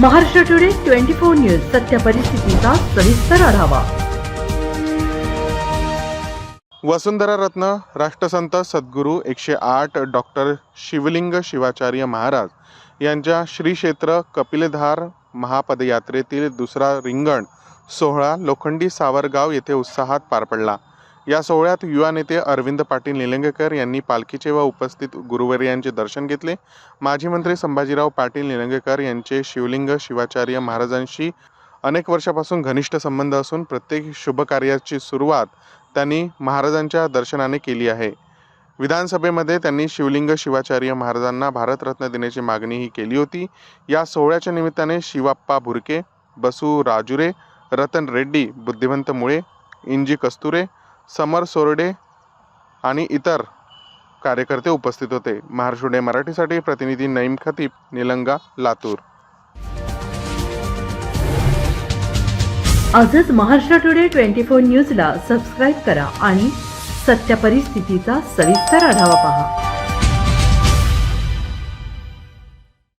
Maharashtra today twenty four news सत्य परिस्थितीचा सविस्तर आढावा. वसुंधरा रत्न राष्ट्रसंत सद्गुरू एकशे आठ डॉक्टर शिवलिंग शिवाचार्य महाराज यांच्या श्री क्षेत्र कपिलधार महापदयात्रेतील दुसरा रिंगण सोहळा लोखंडी सावरगाव येथे उत्साहात पार पडला. या सोहळ्यात युवा नेते अरविंद पाटील निलंगेकर यांनी पालखीचे व उपस्थित गुरुवर्यांचे दर्शन घेतले. माजी मंत्री संभाजीराव पाटील निलंगेकर यांचे शिवलिंग शिवाचार्य महाराजांशी अनेक वर्षापासून घनिष्ठ संबंध असून प्रत्येक शुभकार्याची सुरुवात त्यांनी महाराजांच्या दर्शनाने केली आहे. विधानसभेमध्ये त्यांनी शिवलिंग शिवाचार्य महाराजांना भारतरत्न देण्याची मागणीही केली होती. या सोहळ्याच्या निमित्ताने शिवाप्पा भुरके बसू राजुरे रतन रेड्डी बुद्धिवंत मुळे इंजी कस्तुरे समर सोरडे आणि इतर कार्यकर्ते उपस्थित होते. महाराष्ट्र मराठीसाठी प्रतिनिधी नईम खतीब निलंगा लातूर. आजच महाराष्ट्र टुडे ट्वेंटी फोर न्यूजला सबस्क्राईब करा आणि सत्य परिस्थितीचा सविस्तर आढावा पहा.